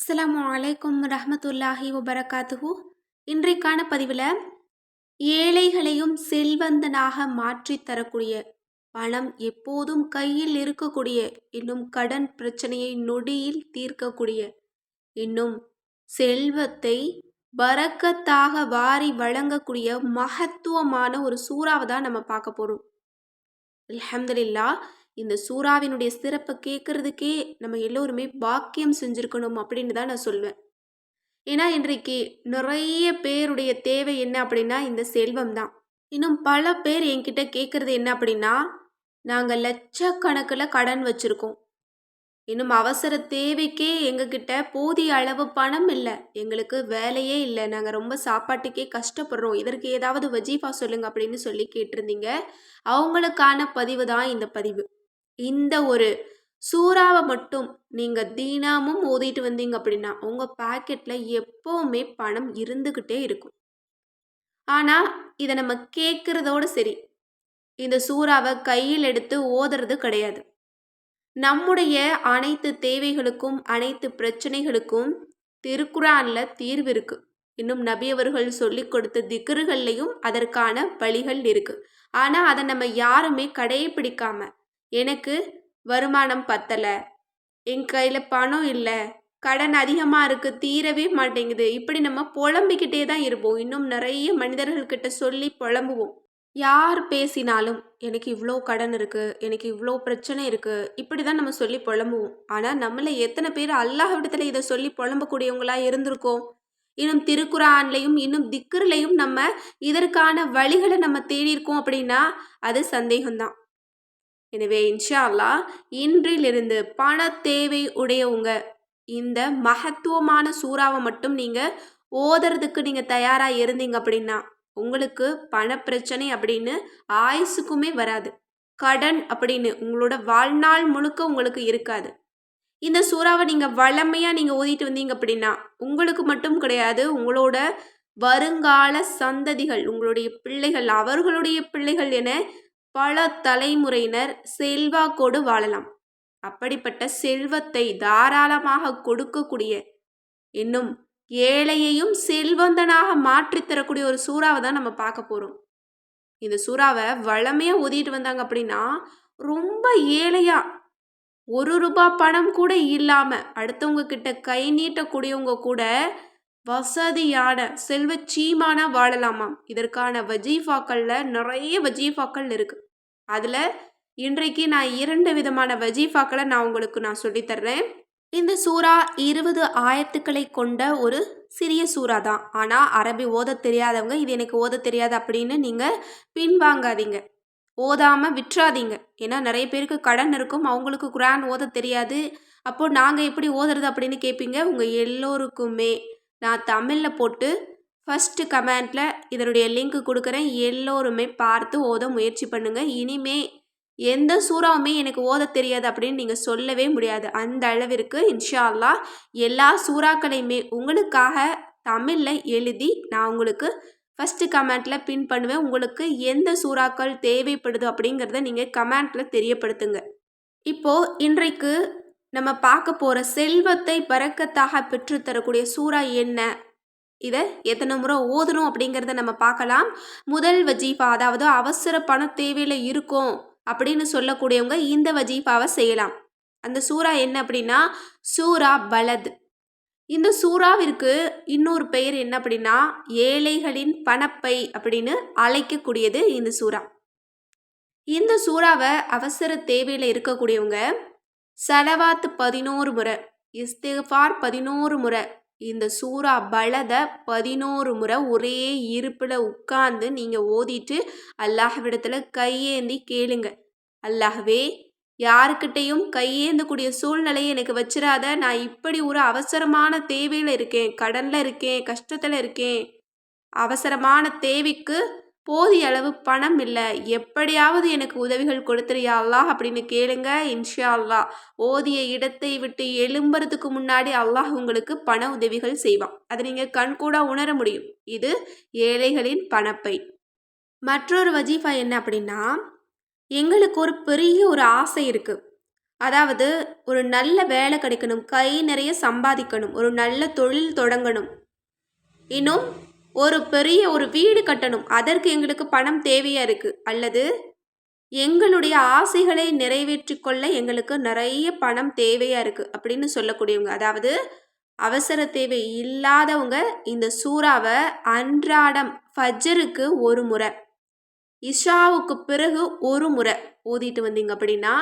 அஸ்லாம் அலைக்கும் ரஹமத்துல்லாஹி வபரகாத்துஹு. இன்றைக்கான பதிவில் ஏழைகளையும் செல்வந்தனாக மாற்றித் தரக்கூடிய பணம் எப்போதும் கையில் இருக்கக்கூடிய இன்னும் கடன் பிரச்சனையை நொடியில் தீர்க்கக்கூடிய இன்னும் செல்வத்தை பறக்கத்தாக வாரி வழங்கக்கூடிய மகத்துவமான ஒரு சூறாவை தான் நம்ம பார்க்க போகிறோம் அலமதுல்லா இந்த சூறாவினுடைய சிறப்பை கேட்குறதுக்கே நம்ம எல்லோருமே பாக்கியம் செஞ்சுருக்கணும் அப்படின்னு தான் நான் சொல்வேன் ஏன்னா இன்றைக்கு நிறைய பேருடைய தேவை என்ன அப்படின்னா இந்த செல்வம் தான். இன்னும் பல பேர் என்கிட்ட கேட்குறது என்ன அப்படின்னா நாங்கள் லட்சக்கணக்கில் கடன் வச்சுருக்கோம். இன்னும் அவசர தேவைக்கே எங்ககிட்ட போதிய அளவு பணம் இல்லை. எங்களுக்கு வேலையே இல்லை. நாங்கள் ரொம்ப சாப்பாட்டுக்கே கஷ்டப்படுறோம். இதற்கு ஏதாவது வஜீஃபா சொல்லுங்க அப்படின்னு சொல்லி கேட்டிருந்தீங்க. அவங்களுக்கான பதிவு தான் இந்த பதிவு. இந்த ஒரு சூறாவை மட்டும் நீங்கள் தீனாமும் ஓதிட்டு வந்தீங்க அப்படின்னா உங்கள் பாக்கெட்டில் எப்போவுமே பணம் இருந்துக்கிட்டே இருக்கும். ஆனால் இதை நம்ம கேட்குறதோடு சரி. இந்த சூறாவை கையில் எடுத்து ஓதுறது கிடையாது. நம்முடைய அனைத்து தேவைகளுக்கும் அனைத்து பிரச்சனைகளுக்கும் திருக்குறானில் தீர்வு இருக்குது இன்னும் நபியவர்கள் சொல்லிக் சொல்லி கொடுத்த திக்ருகள்லையும் அதற்கான வழிகள் இருக்குது ஆனால் அதை நம்ம யாருமே கடைபிடிக்காமல் எனக்கு வருமானம் பத்தலை. என் கையில் பணம் இல்லை. கடன் அதிகமாக இருக்குது தீரவே மாட்டேங்குது. இப்படி நம்ம புலம்பிக்கிட்டே தான் இருப்போம். இன்னும் நிறைய மனிதர்கள்கிட்ட சொல்லி புலம்புவோம். யார் பேசினாலும் எனக்கு இவ்வளோ கடன் இருக்குது எனக்கு இவ்வளோ பிரச்சனை இருக்குது இப்படி தான் நம்ம சொல்லி புலம்புவோம். ஆனால் நம்மளை எத்தனை பேர் அல்லாஹ் இதை சொல்லி புலம்பக்கூடியவங்களா இருந்திருக்கோம். இன்னும் திருக்குறான்லையும் இன்னும் திக்கர்லையும் நம்ம இதற்கான வழிகளை நம்ம தேடியிருக்கோம் அப்படின்னா அது சந்தேகம்தான். எனவே இன்ஷா அல்லா இன்றிலிருந்து பண தேவை உடையவங்க இந்த மகத்துவமான சூறாவை மட்டும் நீங்கள் ஓதுறதுக்கு நீங்கள் தயாராக இருந்தீங்க அப்படின்னா உங்களுக்கு பணப்பிரச்சனை அப்படின்னு ஆயுசுக்குமே வராது. கடன் அப்படின்னு உங்களோட வாழ்நாள் முழுக்க உங்களுக்கு இருக்காது. இந்த சூறாவை நீங்கள் வளமையாக நீங்கள் ஓதிட்டு வந்தீங்க அப்படின்னா உங்களுக்கு மட்டும் கிடையாது உங்களோட வருங்கால சந்ததிகள் உங்களுடைய பிள்ளைகள் அவர்களுடைய பிள்ளைகள் என பல தலைமுறையினர் செல்வாக்கோடு வாழலாம். அப்படிப்பட்ட செல்வத்தை தாராளமாக கொடுக்கக்கூடிய இன்னும் ஏழையையும் செல்வந்தனாக மாற்றித்தரக்கூடிய ஒரு சூறாவை தான் நம்ம பார்க்க போகிறோம் இந்த சூறாவை வளமையாக ஒதிட்டு வந்தாங்க அப்படின்னா ரொம்ப ஏழையாக ஒரு ரூபா பணம் கூட இல்லாமல் அடுத்தவங்க கிட்ட கை நீட்டக்கூடியவங்க கூட வசதியான செல்வ சீமானா வாழலாமாம். இதற்கான வஜீஃபாக்களில் நிறைய வஜீஃபாக்கள் இருக்குது அதில் இன்றைக்கு நான் இரண்டு விதமான வஜீஃபாக்களை நான் உங்களுக்கு நான் சொல்லித்தர்றேன் இந்த சூறா இருபது ஆயத்துக்களை கொண்ட ஒரு சிறிய சூறா தான். ஆனால் அரபி ஓத தெரியாதவங்க இது எனக்கு ஓத தெரியாது அப்படின்னு நீங்கள் பின்வாங்காதீங்க. ஓதாமல் விட்டுறாதீங்க ஏன்னா நிறைய பேருக்கு கடன் இருக்கும் அவங்களுக்கு குரான் ஓத தெரியாது. அப்போது நாங்கள் எப்படி ஓதுறது அப்படின்னு கேட்பீங்க உங்கள் எல்லோருக்குமே. நான் தமிழில் போட்டு ஃபஸ்ட்டு கமெண்ட்டில் இதனுடைய லிங்க் கொடுக்குறேன். எல்லோருமே பார்த்து ஓத முயற்சி பண்ணுங்கள் இனிமே எந்த சூறாவுமே எனக்கு ஓத தெரியாது அப்படின்னு நீங்கள் சொல்லவே முடியாது. அந்த அளவிற்கு இன்ஷா அல்லா எல்லா சூறாக்களையுமே உங்களுக்காக தமிழில் எழுதி நான் உங்களுக்கு ஃபஸ்ட்டு கமெண்ட்டில் பின் பண்ணுவேன். உங்களுக்கு எந்த சூறாக்கள் தேவைப்படுது அப்படிங்கிறத நீங்கள் கமெண்ட்டில் தெரியப்படுத்துங்க. இப்போது இன்றைக்கு நம்ம பார்க்க போகிற செல்வத்தை பறக்கத்தாக பெற்றுத்தரக்கூடிய சூறா என்ன? இதை எத்தனை முறை ஓதணும் அப்படிங்கிறத நம்ம பார்க்கலாம். முதல் வஜீஃபா அதாவது அவசர பண தேவையில் இருக்கும் அப்படின்னு சொல்லக்கூடியவங்க இந்த வஜீஃபாவை செய்யலாம். அந்த சூறா என்ன அப்படின்னா சூரா பலத். இந்த சூறாவிற்கு இன்னொரு பெயர் என்ன அப்படின்னா ஏழைகளின் பணப்பை அப்படின்னு அழைக்கக்கூடியது இந்த சூறா. இந்த சூறாவை அவசர தேவையில் இருக்கக்கூடியவங்க செலவாத்து பதினோரு முறை இஸ்திஃபார் பதினோரு முறை இந்த சூறா பலத பதினோரு முறை ஒரே இருப்பில் உட்கார்ந்து நீங்கள் ஓதிட்டு அல்லாஹ்விடத்தில் கையேந்தி கேளுங்க. அல்லாஹ்வே யாருக்கிட்டையும் கையேந்தக்கூடிய சூழ்நிலையை எனக்கு வச்சிடாத நான் இப்படி ஒரு அவசரமான தேவையில் இருக்கேன் கடனில் இருக்கேன் கஷ்டத்தில் இருக்கேன். அவசரமான தேவைக்கு போதிய அளவு பணம் இல்லை. எப்படியாவது எனக்கு உதவிகள் கொடுத்துறியா அல்லாஹ் அப்படின்னு கேளுங்க இன்ஷா அல்லாஹ் ஓதிய இடத்தை விட்டு எழும்புறதுக்கு முன்னாடி அல்லாஹ் உங்களுக்கு பண உதவிகள் செய்வான். அதை நீங்கள் கண்கூடாக உணர முடியும். இது ஏழைகளின் பணப்பை. மற்றொரு வஜீஃபா என்ன அப்படின்னா எங்களுக்கு ஒரு பெரிய ஒரு ஆசை இருக்குது அதாவது ஒரு நல்ல வேலை கிடைக்கணும் கை நிறைய சம்பாதிக்கணும் ஒரு நல்ல தொழில் தொடங்கணும். இன்னும் ஒரு பெரிய ஒரு வீடு கட்டணும். அதற்கு எங்களுக்கு பணம் தேவையாக இருக்குது அல்லது எங்களுடைய ஆசைகளை நிறைவேற்றி கொள்ள எங்களுக்கு நிறைய பணம் தேவையாக இருக்குது அப்படின்னு சொல்லக்கூடியவங்க அதாவது அவசர தேவை இல்லாதவங்க இந்த சூறாவை அன்றாடம் ஃபஜ்ஜருக்கு ஒரு முறை. இஷாவுக்கு பிறகு ஒரு முறை ஓதிட்டு வந்தீங்க அப்படின்னா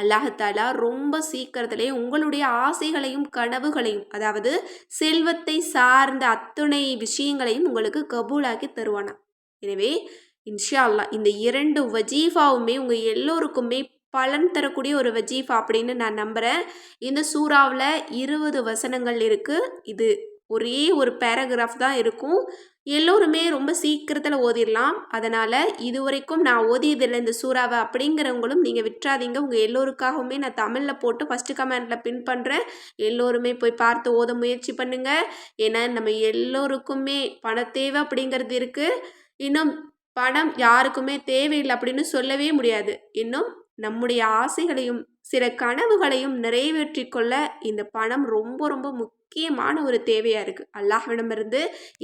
அல்லாஹாலா ரொம்ப சீக்கிரத்திலே உங்களுடைய ஆசைகளையும் கனவுகளையும் அதாவது செல்வத்தை சார்ந்த அத்துணை விஷயங்களையும் உங்களுக்கு கபூலாக்கி தருவானா? எனவே இன்ஷா அல்லா இந்த இரண்டு வஜீஃபாவுமே உங்கள் எல்லோருக்குமே பலன் தரக்கூடிய ஒரு வஜீஃபா அப்படின்னு நான் நம்புகிறேன் இந்த சூறாவில் இருபது வசனங்கள் இருக்குது இது ஒரே ஒரு பேராகிராஃப் தான் இருக்கும். எல்லோருமே ரொம்ப சீக்கிரத்தில் ஓதிடலாம் அதனால் இது வரைக்கும் நான் ஓதியதில்லை இந்த சூறாவை அப்படிங்கிறவங்களும் நீங்கள் விட்டுறாதீங்க. உங்கள் எல்லோருக்காகவுமே நான் தமிழில் போட்டு ஃபஸ்ட்டு கமெண்டில் பின் பண்ணுறேன் எல்லோருமே போய் பார்த்து ஓத முயற்சி பண்ணுங்கள் ஏன்னா நம்ம எல்லோருக்குமே பண தேவை அப்படிங்கிறது இருக்குது இன்னும் பணம் யாருக்குமே தேவையில்லை அப்படின்னு சொல்லவே முடியாது. இன்னும் நம்முடைய ஆசைகளையும் சில கனவுகளையும் நிறைவேற்றி கொள்ள இந்த பணம் ரொம்ப ரொம்ப முக்கியமான ஒரு தேவையாக இருக்குது அல்லாஹ்விடமிருந்து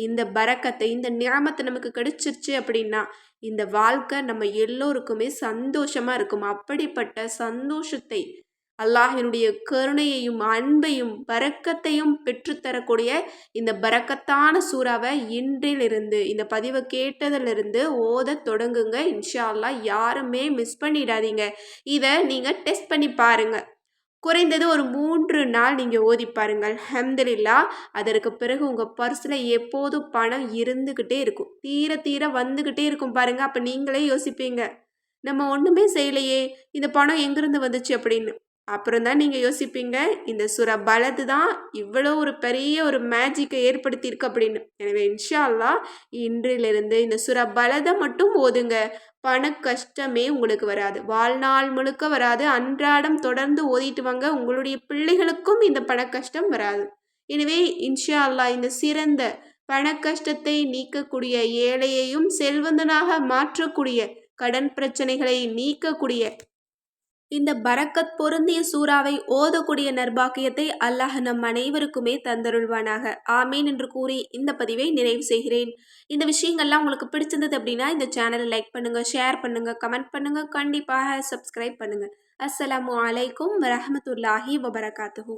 இந்த பறக்கத்தை இந்த நியாமத்தை நமக்கு கிடைச்சிருச்சு அப்படின்னா இந்த வாழ்க்கை நம்ம எல்லோருக்குமே சந்தோஷமாக இருக்கும். அப்படிப்பட்ட சந்தோஷத்தை அல்லாஹினுடைய கருணையையும் அன்பையும் பறக்கத்தையும் பெற்றுத்தரக்கூடிய இந்த பறக்கத்தான சூறாவை இன்றிலிருந்து இந்த பதிவை கேட்டதிலிருந்து ஓத தொடங்குங்க. இன்ஷா அல்லா யாருமே மிஸ் பண்ணிடாதீங்க. இதை நீங்கள் டெஸ்ட் பண்ணி பாருங்கள் குறைந்தது ஒரு மூன்று நாள் நீங்கள் ஓதி பாருங்கள். ஹம்தில்லா அதற்கு பிறகு உங்கள் பர்ஸில் எப்போதும் பணம் இருந்துக்கிட்டே இருக்கும். தீர தீர வந்துக்கிட்டே இருக்கும் பாருங்கள் அப்போ நீங்களே யோசிப்பீங்க. நம்ம ஒன்றுமே செய்யலையே இந்த பணம் எங்கேருந்து வந்துச்சு அப்படின்னு. அப்புறம் தான் நீங்கள் யோசிப்பீங்க இந்த சுர பலது தான் இவ்வளோ ஒரு பெரிய ஒரு மேஜிக்கை ஏற்படுத்தியிருக்கு அப்படின்னு. எனவே இன்ஷா அல்லா இன்றிலிருந்து இந்த சுர பலதை மட்டும் ஓதுங்க. பண கஷ்டமே உங்களுக்கு வராது. வாழ்நாள் முழுக்க வராது. அன்றாடம் தொடர்ந்து ஓதிட்டு வாங்க. உங்களுடைய பிள்ளைகளுக்கும் இந்த பண கஷ்டம் வராது. எனவே இன்ஷா அல்லா இந்த சிறந்த பண கஷ்டத்தை நீக்கக்கூடிய ஏழையையும் செல்வந்தனாக மாற்றக்கூடிய கடன் பிரச்சனைகளை நீக்கக்கூடிய இந்த பரக்கத் பொருந்திய சூறாவை ஓதக்கூடிய நர்பாக்கியத்தை அல்லாஹ் நம் அனைவருக்குமே தந்தருள்வானாக. ஆமீன் என்று கூறி இந்த பதிவை நிறைவு செய்கிறேன். இந்த விஷயங்கள்லாம் உங்களுக்கு பிடிச்சிருந்தது அப்படின்னா இந்த சேனலை லைக் பண்ணுங்கள் ஷேர் பண்ணுங்கள் கமெண்ட் பண்ணுங்கள் கண்டிப்பாக சப்ஸ்கிரைப் பண்ணுங்கள் அஸ்ஸலாமு அலைக்கும் வரமத்துல்லாஹி வபரகாத்துஹூ.